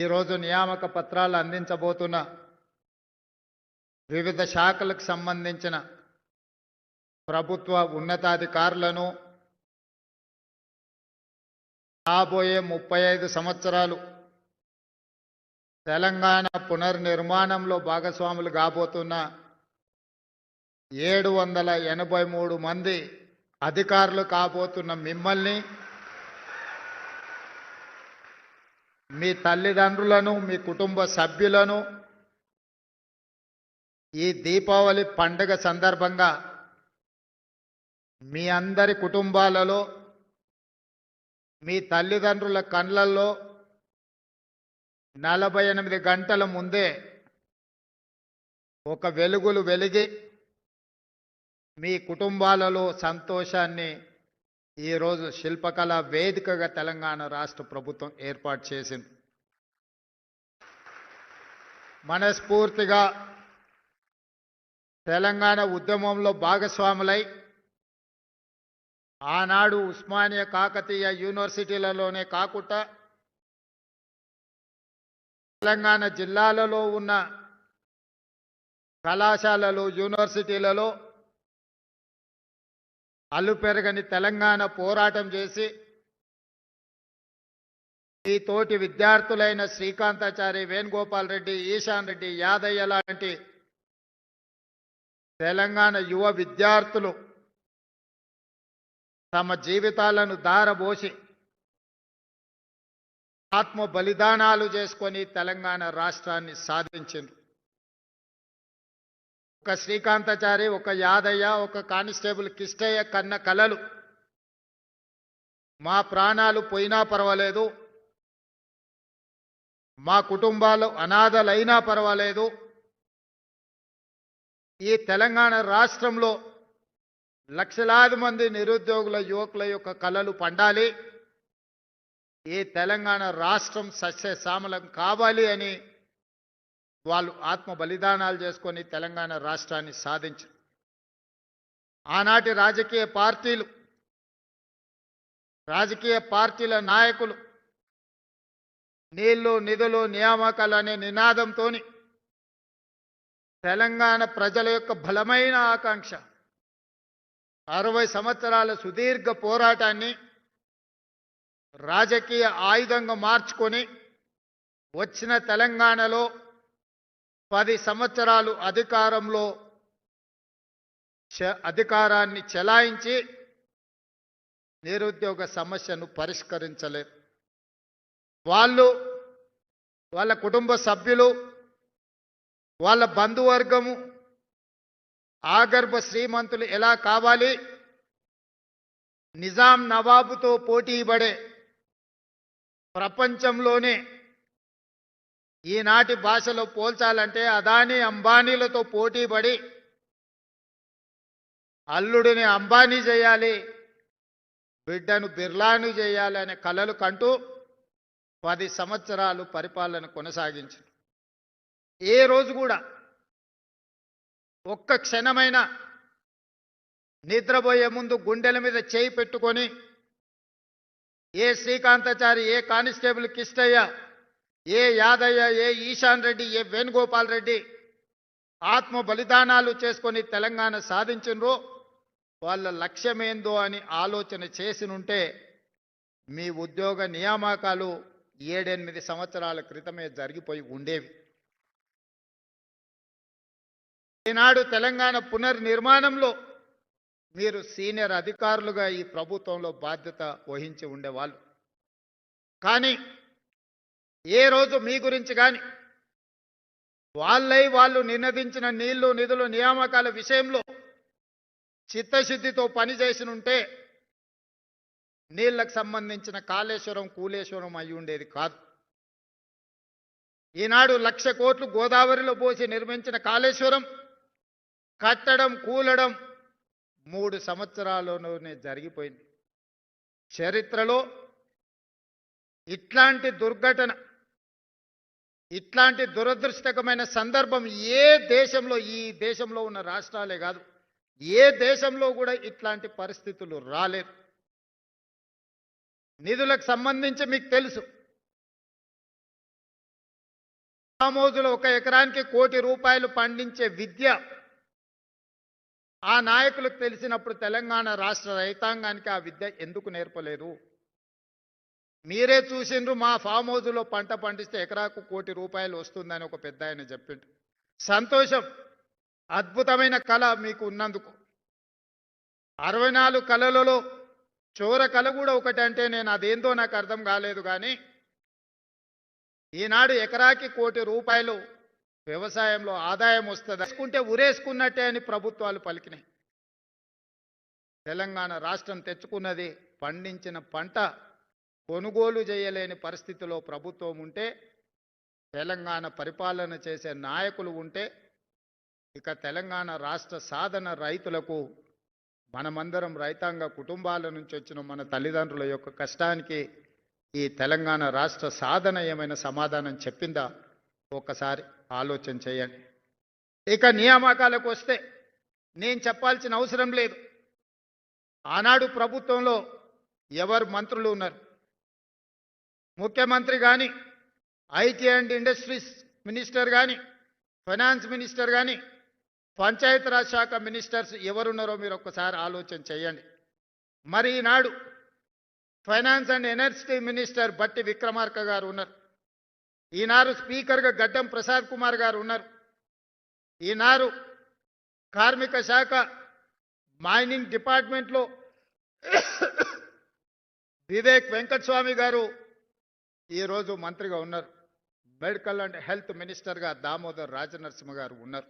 ఈరోజు నియామక పత్రాలు అందించబోతున్న వివిధ శాఖలకు సంబంధించిన ప్రభుత్వ ఉన్నతాధికారులను రాబోయే ముప్పై ఐదు సంవత్సరాలు తెలంగాణ పునర్నిర్మాణంలో భాగస్వాములు కాబోతున్న ఏడు వందల ఎనభై మూడు మంది అధికారులు కాబోతున్న మిమ్మల్ని మీ తల్లిదండ్రులను మీ కుటుంబ సభ్యులను ఈ దీపావళి పండుగ సందర్భంగా మీ అందరి కుటుంబాలలో మీ తల్లిదండ్రుల కండ్లల్లో నలభై ఎనిమిది గంటల ముందే ఒక వెలుగులు వెలిగి మీ కుటుంబాలలో సంతోషాన్ని ఈరోజు శిల్పకళ వేదికగా తెలంగాణ రాష్ట్ర ప్రభుత్వం ఏర్పాటు చేసింది. మనస్ఫూర్తిగా తెలంగాణ ఉద్యమంలో భాగస్వాములై ఆనాడు ఉస్మానియా కాకతీయ యూనివర్సిటీలలోనే కాకుండా తెలంగాణ జిల్లాలలో ఉన్న కళాశాలలు యూనివర్సిటీలలో అల్లు పెరగని తెలంగాణ పోరాటం చేసి ఈ తోటి విద్యార్థులైన శ్రీకాంతాచారి వేణుగోపాల్ రెడ్డి ఈశాన్ రెడ్డి యాదయ్య లాంటి తెలంగాణ యువ విద్యార్థులు తమ జీవితాలను దారబోసి ఆత్మ బలిదానాలు చేసుకొని తెలంగాణ రాష్ట్రాన్ని సాధించింది ఒక శ్రీకాంతాచారి ఒక యాదయ్య ఒక కానిస్టేబుల్ కిష్టయ్య కన్న కలలు. మా ప్రాణాలు పోయినా పర్వాలేదు. మా కుటుంబాలు అనాథలైనా పర్వాలేదు. ఈ తెలంగాణ రాష్ట్రంలో లక్షలాది మంది నిరుద్యోగుల యువకుల యొక్క కళలు పండాలి. ఈ తెలంగాణ రాష్ట్రం సస్యశ్యామలం కావాలి అని వాళ్ళు ఆత్మ బలిదానాలు చేసుకొని తెలంగాణ రాష్ట్రాన్ని సాధించారు. ఆనాటి రాజకీయ పార్టీలు రాజకీయ పార్టీల నాయకులు నీళ్ళు నిధులు నియామకాలు అనే నినాదంతో తెలంగాణ ప్రజల యొక్క బలమైన ఆకాంక్ష అరవై సంవత్సరాల సుదీర్ఘ పోరాటాన్ని రాజకీయ ఆయుధంగా మార్చుకొని వచ్చిన తెలంగాణలో పది సంవత్సరాలు అధికారంలో చ- అధికారాన్ని చెలాయించి నిరుద్యోగ సమస్యను పరిష్కరించలేరు వాళ్ళు వాళ్ళ కుటుంబ సభ్యులు వాళ్ళ బంధువర్గము ఆగర్భ శ్రీమంతులు ఎలా కావాలి? నిజాం నవాబుతో పోటీ పడే ప్రపంచంలోనే ఈనాటి భాషలో పోల్చాలంటే అదానీ అంబానీలతో పోటీపడి అల్లుడిని అంబానీ చేయాలి బిడ్డను బిర్లాను చేయాలి అనే కలలు కంటూ పది సంవత్సరాలు పరిపాలన కొనసాగించారు. ఏ రోజు కూడా ఒక్క క్షణమైన నిద్రపోయే ముందు గుండెల మీద చేయి పెట్టుకొని ఏ శ్రీకాంతాచారి ఏ కానిస్టేబుల్ కిష్టయ్య ఏ యాదయ్య ఏ ఈశాన్ రెడ్డి ఏ వేణుగోపాల్ రెడ్డి ఆత్మ బలిదానాలు చేసుకొని తెలంగాణ సాధించినరో వాళ్ళ లక్ష్యమేందో అని ఆలోచన చేసినుంటే మీ ఉద్యోగ నియామకాలు ఏడెనిమిది సంవత్సరాల క్రితమే జరిగిపోయి ఉండేవి. ఈనాడు తెలంగాణ పునర్నిర్మాణంలో మీరు సీనియర్ అధికారులుగా ఈ ప్రభుత్వంలో బాధ్యత వహించి ఉండేవాళ్ళు. కానీ ఏ రోజు మీ గురించి కానీ వాళ్ళై వాళ్ళు నినదించిన నీళ్ళు నిధులు నియామకాల విషయంలో చిత్తశుద్ధితో పనిచేసి ఉంటే నీళ్ళకు సంబంధించిన కాళేశ్వరం కూలేశ్వరం అయి ఉండేది కాదు. ఈనాడు లక్ష కోట్లు గోదావరిలో పోసి నిర్మించిన కాళేశ్వరం కట్టడం కూలడం మూడు సంవత్సరాల్లోనే జరిగిపోయింది. చరిత్రలో ఇట్లాంటి దుర్ఘటన ఇట్లాంటి దురదృష్టకమైన సందర్భం ఏ దేశంలో ఈ దేశంలో ఉన్న రాష్ట్రాలే కాదు ఏ దేశంలో కూడా ఇట్లాంటి పరిస్థితులు రాలేదు. నిధులకు సంబంధించి మీకు తెలుసు. మోజులో ఒక ఎకరానికి కోటి రూపాయలు పండించే విద్య ఆ నాయకులకు తెలిసినప్పుడు తెలంగాణ రాష్ట్ర రైతాంగానికి ఆ విద్య ఎందుకు నేర్పలేదు? మీరే చూసిండ్రు మా ఫామ్ హౌస్లో పంట పండిస్తే ఎకరాకు కోటి రూపాయలు వస్తుందని ఒక పెద్ద ఆయన చెప్పిండు. సంతోషం అద్భుతమైన కళ మీకు ఉన్నందుకు. అరవై నాలుగు కళలలో చోర కళ కూడా ఒకటి అంటే నేను అదేందో నాకు అర్థం కాలేదు కానీ ఈనాడు ఎకరాకి కోటి రూపాయలు వ్యవసాయంలో ఆదాయం వస్తుంది. వేసుకుంటే ఉరేసుకున్నట్టే అని ప్రభుత్వాలు పలికినాయి. తెలంగాణ రాష్ట్రం తెచ్చుకున్నది పండించిన పంట కొనుగోలు చేయలేని పరిస్థితిలో ప్రభుత్వం ఉంటే తెలంగాణ పరిపాలన చేసే నాయకులు ఉంటే ఇక తెలంగాణ రాష్ట్ర సాధన రైతులకు మనమందరం రైతాంగ కుటుంబాల నుంచి వచ్చిన మన తల్లిదండ్రుల యొక్క కష్టానికి ఈ తెలంగాణ రాష్ట్ర సాధన ఏమైనా సమాధానం చెప్పిందా? ఒకసారి ఆలోచన చేయండి. ఇక నియామకాలకు వస్తే నేను చెప్పాల్సిన అవసరం లేదు. ఆనాడు ప్రభుత్వంలో ఎవరు మంత్రులు ఉన్నారు? ముఖ్యమంత్రి కానీ ఐటీ అండ్ ఇండస్ట్రీస్ మినిస్టర్ కానీ ఫైనాన్స్ మినిస్టర్ కానీ పంచాయతీరాజ్ శాఖ మినిస్టర్స్ ఎవరున్నారో మీరు ఒక్కసారి ఆలోచన చేయండి. మరి ఈనాడు finance and energy minister Bhatti Vikramarka garu ఉన్నారు. ఈనాడు స్పీకర్గా గడ్డం ప్రసాద్ కుమార్ గారు ఉన్నారు. ఈనాడు కార్మిక శాఖ మైనింగ్ డిపార్ట్మెంట్లో వివేక్ వెంకటస్వామి గారు ఈరోజు మంత్రిగా ఉన్నారు. మెడికల్ అండ్ హెల్త్ మినిస్టర్గా దామోదర్ రాజనరసింహ గారు ఉన్నారు.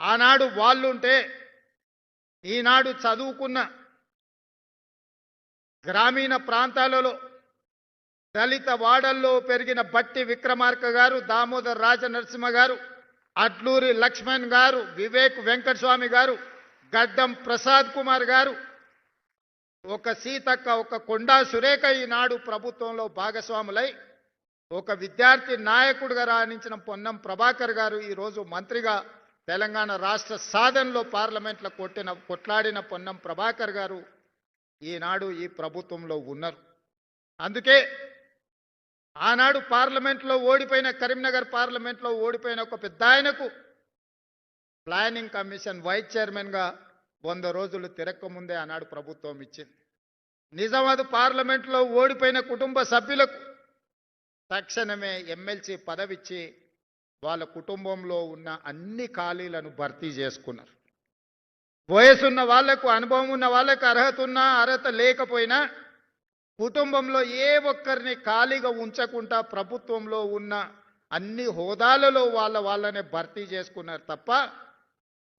ఆనాడు వాళ్ళుంటే ఈనాడు చదువుకున్న గ్రామీణ ప్రాంతాలలో దళిత వాడల్లో పెరిగిన బట్టి విక్రమార్క గారు దామోదర్ రాజనరసింహ గారు అడ్లూరి లక్ష్మణ్ గారు వివేక్ వెంకటస్వామి గారు గడ్డం ప్రసాద్ కుమార్ గారు ఒక సీతక్క ఒక కొండా సురేఖ ఈనాడు ప్రభుత్వంలో భాగస్వాములై ఒక విద్యార్థి నాయకుడిగా రాణించిన పొన్నం ప్రభాకర్ గారు ఈరోజు మంత్రిగా తెలంగాణ రాష్ట్ర సాధనలో పార్లమెంట్లో కొట్టిన కొట్లాడిన పొన్నం ప్రభాకర్ గారు ఈనాడు ఈ ప్రభుత్వంలో ఉన్నారు. అందుకే ఆనాడు పార్లమెంట్లో ఓడిపోయిన కరీంనగర్ పార్లమెంట్లో ఓడిపోయిన ఒక పెద్ద ఆయనకు ప్లానింగ్ కమిషన్ వైస్ చైర్మన్గా వంద రోజులు తిరక్కముందే ఆనాడు ప్రభుత్వం ఇచ్చింది. నిజామాబాద్ పార్లమెంట్లో ఓడిపోయిన కుటుంబ సభ్యులకు తక్షణమే ఎమ్మెల్సీ పదవిచ్చి వాళ్ళ కుటుంబంలో ఉన్న అన్ని ఖాళీలను భర్తీ చేసుకున్నారు. వయసున్న వాళ్ళకు అనుభవం ఉన్న వాళ్ళకు అర్హత ఉన్నా అర్హత లేకపోయినా కుటుంబంలో ఏ ఒక్కరిని ఖాళీగా ఉంచకుండా ప్రభుత్వంలో ఉన్న అన్ని హోదాలలో వాళ్ళ వాళ్ళనే భర్తీ చేసుకున్నారు తప్ప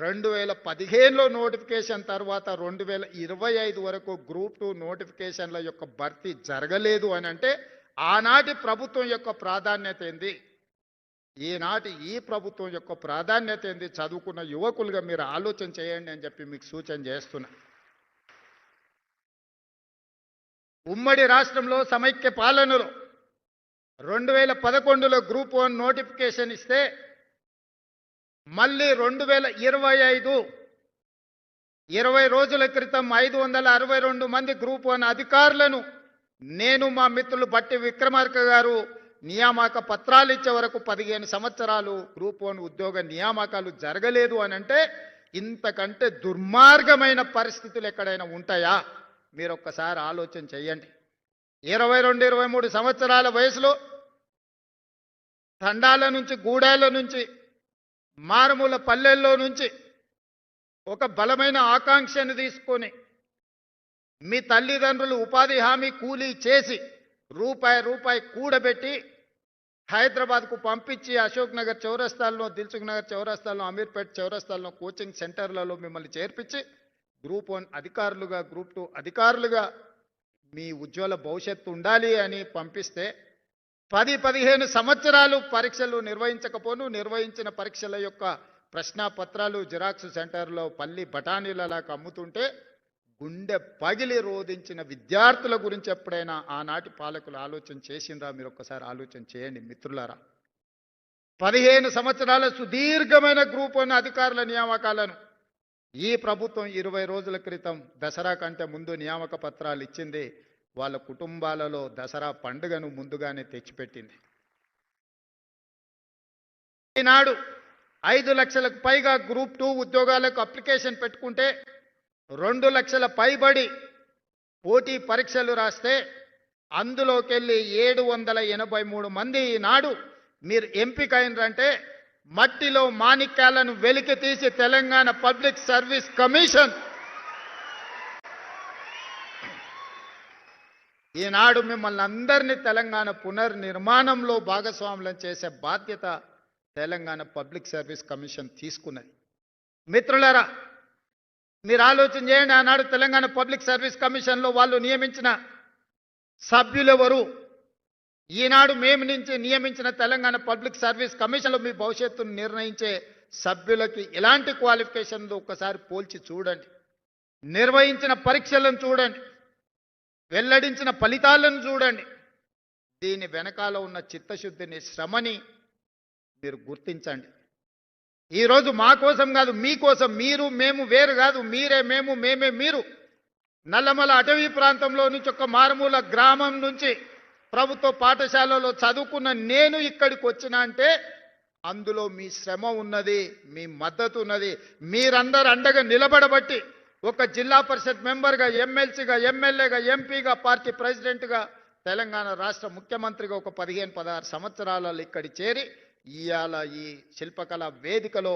రెండు వేల పదిహేనులో నోటిఫికేషన్ తర్వాత రెండు వేల ఇరవై ఐదు వరకు గ్రూప్ టూ నోటిఫికేషన్ల యొక్క భర్తీ జరగలేదు అని అంటే ఆనాటి ప్రభుత్వం యొక్క ప్రాధాన్యత ఏంది? ఈనాటి ఈ ప్రభుత్వం యొక్క ప్రాధాన్యత ఏంది? చదువుకున్న యువకులుగా మీరు ఆలోచన చేయండి అని చెప్పి మీకు సూచన చేస్తున్నా. ఉమ్మడి రాష్ట్రంలో సమైక్య పాలనలో రెండు వేల పదకొండులో గ్రూప్ వన్ నోటిఫికేషన్ ఇస్తే మళ్ళీ రెండు వేల ఇరవై ఐదు ఇరవై రోజుల క్రితం ఐదు వందల అరవై రెండు మంది గ్రూప్ వన్ అధికారులను నేను మా మిత్రులు బట్టి విక్రమార్క గారు నియామక పత్రాలు ఇచ్చే వరకు పదిహేను సంవత్సరాలు గ్రూప్ వన్ ఉద్యోగ నియామకాలు జరగలేదు అని అంటే ఇంతకంటే దుర్మార్గమైన పరిస్థితులు ఎక్కడైనా ఉంటాయా? మీరు ఒక్కసారి ఆలోచన చెయ్యండి ఇరవై రెండు ఇరవై మూడు సంవత్సరాల వయసులో తండాల నుంచి గూడాల నుంచి మారుమూల పల్లెల్లో నుంచి ఒక బలమైన ఆకాంక్షను తీసుకొని మీ తల్లిదండ్రులు ఉపాధి హామీ కూలీ చేసి రూపాయి రూపాయి కూడబెట్టి హైదరాబాద్కు పంపించి అశోక్ నగర్ చౌరస్తాల్లో దిల్సుఖ్ నగర్ చౌరస్తాల్లో అమీర్పేట్ చౌరస్తాల్లో కోచింగ్ సెంటర్లలో మిమ్మల్ని చేర్పించి గ్రూప్ వన్ అధికారులుగా గ్రూప్ టూ అధికారులుగా మీ ఉజ్వల భవిష్యత్తు ఉండాలి అని పంపిస్తే పది పదిహేను సంవత్సరాలు పరీక్షలు నిర్వహించకపోను. నిర్వహించిన పరీక్షల యొక్క ప్రశ్నపత్రాలు జిరాక్స్ సెంటర్లో పల్లి బఠానీలలాగా అమ్ముతుంటే గుండె పగిలి రోధించిన విద్యార్థుల గురించి ఎప్పుడైనా ఆనాటి పాలకులు ఆలోచన చేసిందా మీరు ఒక్కసారి ఆలోచన చేయండి మిత్రులారా. పదిహేను సంవత్సరాల సుదీర్ఘమైన గ్రూప్ వన్ అధికారుల నియామకాలను ఈ ప్రభుత్వం ఇరవై రోజుల క్రితం దసరా కంటే ముందు నియామక పత్రాలు ఇచ్చింది. వాళ్ళ కుటుంబాలలో దసరా పండుగను ముందుగానే తెచ్చిపెట్టింది. ఈనాడు ఐదు లక్షలకు పైగా గ్రూప్ టూ ఉద్యోగాలకు అప్లికేషన్ పెట్టుకుంటే రెండు లక్షల పైబడి పోటీ పరీక్షలు రాస్తే అందులోకెళ్ళి ఏడు వందల ఎనభై మూడు మంది ఈనాడు మీరు ఎంపిక మట్టిలో మాణిక్యాలను వెలికి తీసి తెలంగాణ పబ్లిక్ సర్వీస్ కమిషన్ ఈనాడు మిమ్మల్ని అందరినీ తెలంగాణ పునర్నిర్మాణంలో భాగస్వాములను చేసే బాధ్యత తెలంగాణ పబ్లిక్ సర్వీస్ కమిషన్ తీసుకున్నది. మిత్రులారా మీరు ఆలోచన చేయండి ఆనాడు తెలంగాణ పబ్లిక్ సర్వీస్ కమిషన్లో వాళ్ళు నియమించిన సభ్యులెవరు? ఈనాడు మేము నుంచి నియమించిన తెలంగాణ పబ్లిక్ సర్వీస్ కమిషన్లో మీ భవిష్యత్తును నిర్ణయించే సభ్యులకి ఎలాంటి క్వాలిఫికేషన్లు ఒక్కసారి పోల్చి చూడండి. నిర్వహించిన పరీక్షలను చూడండి. వెల్లడించిన ఫలితాలను చూడండి. దీని వెనకాల ఉన్న చిత్తశుద్ధిని శ్రమని మీరు గుర్తించండి. ఈరోజు మా కోసం కాదు మీకోసం మీరు మేము వేరు కాదు. మీరే మేము మేమే మీరు. నల్లమల అటవీ ప్రాంతంలో నుంచి ఒక మారుమూల గ్రామం నుంచి ప్రభుత్వ పాఠశాలలో చదువుకున్న నేను ఇక్కడికి వచ్చిన అంటే అందులో మీ శ్రమ ఉన్నది మీ మద్దతు ఉన్నది. మీరందరూ అండగా నిలబడబట్టి ఒక జిల్లా పరిషత్ మెంబర్గా ఎమ్మెల్సీగా ఎమ్మెల్యేగా ఎంపీగా పార్టీ ప్రెసిడెంట్గా తెలంగాణ రాష్ట్ర ముఖ్యమంత్రిగా ఒక పదిహేను పదహారు సంవత్సరాలలో ఇక్కడి చేరి ఇవాళ ఈ శిల్పకళ వేదికలో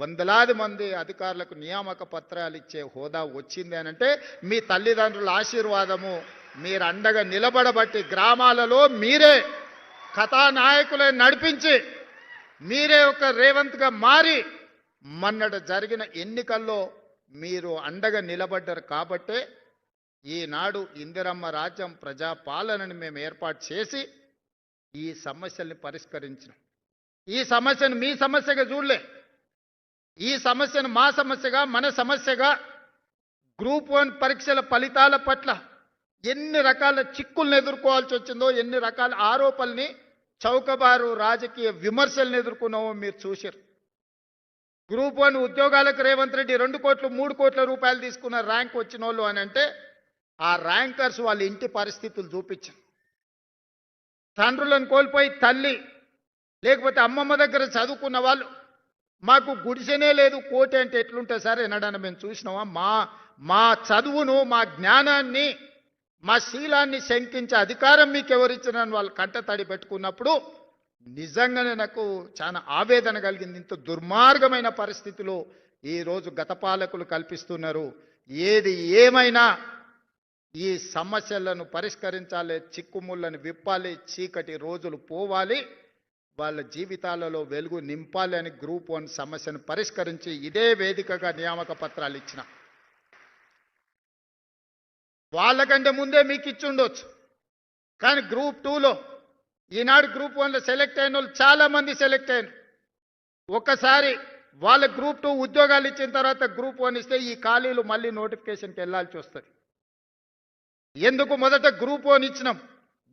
వందలాది మంది అధికారులకు నియామక పత్రాలు ఇచ్చే హోదా వచ్చింది అనంటే మీ తల్లిదండ్రుల ఆశీర్వాదము మీరు అండగా నిలబడబట్టి గ్రామాలలో మీరే కథానాయకులే నడిపించి మీరే ఒక రేవంత్గా మారి మొన్నట జరిగిన ఎన్నికల్లో మీరు అండగా నిలబడ్డారు కాబట్టే ఈనాడు ఇందిరమ్మ రాజ్యం ప్రజాపాలనని మేము ఏర్పాటు చేసి ఈ సమస్యల్ని పరిష్కరించినాం. ఈ సమస్యను మీ సమస్యగా చూడలే. ఈ సమస్యను మా సమస్యగా మన సమస్యగా గ్రూప్ వన్ పరీక్షల ఫలితాల పట్ల ఎన్ని రకాల చిక్కులను ఎదుర్కోవాల్సి వచ్చిందో ఎన్ని రకాల ఆరోపణల్ని చౌకబారు రాజకీయ విమర్శల్ని ఎదుర్కొన్నామో మీరు చూశారు గ్రూప్ వన్ ఉద్యోగాలకు రేవంత్ రెడ్డి రెండు కోట్లు మూడు కోట్ల రూపాయలు తీసుకున్న ర్యాంక్ వచ్చిన వాళ్ళు అని అంటే ఆ ర్యాంకర్స్ వాళ్ళ ఇంటి పరిస్థితులు చూపించారు తండ్రులను కోల్పోయి తల్లి లేకపోతే అమ్మమ్మ దగ్గర చదువుకున్న వాళ్ళు మాకు గుడిసెనే లేదు కోటి అంటే ఎట్లుంటే సార్ ఎన్నడన్నా మేము చూసినామా? మా మా చదువును మా జ్ఞానాన్ని మా శీలాన్ని శంకించే అధికారం మీకు ఎవరిచ్చినని వాళ్ళు కంట తడి పెట్టుకున్నప్పుడు నిజంగానే నాకు చాలా ఆవేదన కలిగింది. ఇంత దుర్మార్గమైన పరిస్థితిలో ఈరోజు గత పాలకులు కల్పిస్తున్నారు. ఏది ఏమైనా ఈ సమస్యలను పరిష్కరించాలి చిక్కుముళ్ళను విప్పాలి చీకటి రోజులు పోవాలి. వాళ్ళ జీవితాలలో వెలుగు నింపాలి అని గ్రూప్ వన్ సమస్యను పరిష్కరించి ఇదే వేదికగా నియామక పత్రాలు ఇచ్చిన. వాళ్ళకంటే ముందే మీకు ఇచ్చి ఉండొచ్చు. కానీ గ్రూప్ టూలో ఈనాడు గ్రూప్ వన్లో సెలెక్ట్ అయిన వాళ్ళు చాలామంది సెలెక్ట్ అయినారు. ఒక్కసారి వాళ్ళ గ్రూప్ టూ ఉద్యోగాలు ఇచ్చిన తర్వాత గ్రూప్ వన్ ఇస్తే ఈ ఖాళీలు మళ్ళీ నోటిఫికేషన్కి వెళ్ళాల్సి వస్తుంది. ఎందుకు మొదట గ్రూప్ వన్ ఇచ్చినాం?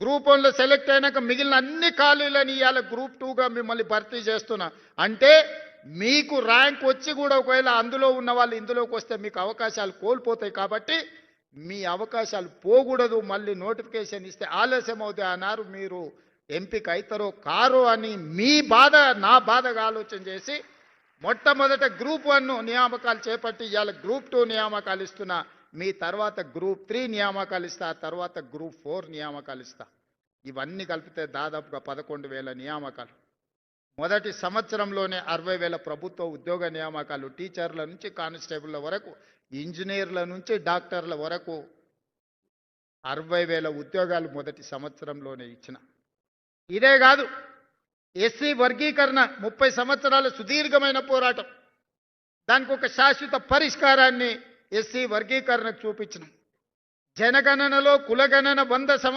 గ్రూప్ వన్లో సెలెక్ట్ అయినాక మిగిలిన అన్ని ఖాళీలని ఇవాళ గ్రూప్ టూగా మిమ్మల్ని భర్తీ చేస్తున్నా. అంటే మీకు ర్యాంక్ వచ్చి కూడా ఒకవేళ అందులో ఉన్న వాళ్ళు ఇందులోకి వస్తే మీకు అవకాశాలు కోల్పోతాయి కాబట్టి మీ అవకాశాలు పోకూడదు. మళ్ళీ నోటిఫికేషన్ ఇస్తే ఆలస్యం అవుతాయి అన్నారు మీరు ఎంపిక అవుతారో కారు అని మీ బాధ నా బాధగా ఆలోచన చేసి మొట్టమొదట గ్రూప్ వన్ నియామకాలు చేపట్టి ఇవాళ గ్రూప్ టూ నియామకాలు ఇస్తున్నా మీ తర్వాత గ్రూప్ త్రీ నియామకాలు ఇస్తా ఆ తర్వాత గ్రూప్ ఫోర్ నియామకాలు ఇస్తా. ఇవన్నీ కలిపితే దాదాపుగా పదకొండు వేల నియామకాలు. మొదటి సంవత్సరంలోనే అరవై వేల ప్రభుత్వ ఉద్యోగ నియామకాలు. టీచర్ల నుంచి కానిస్టేబుల్ల వరకు ఇంజనీర్ల నుంచి డాక్టర్ల వరకు అరవై వేల ఉద్యోగాలు మొదటి సంవత్సరంలోనే ఇచ్చిన. ఇదే కాదు ఎస్సీ వర్గీకరణ ముప్పై సంవత్సరాల సుదీర్ఘమైన పోరాటం. దానికి ఒక శాశ్వత పరిష్కారాన్ని ఎస్సీ వర్గీకరణకు చూపించిన. జనగణనలో కులగణన వంద సంవత్సరాలు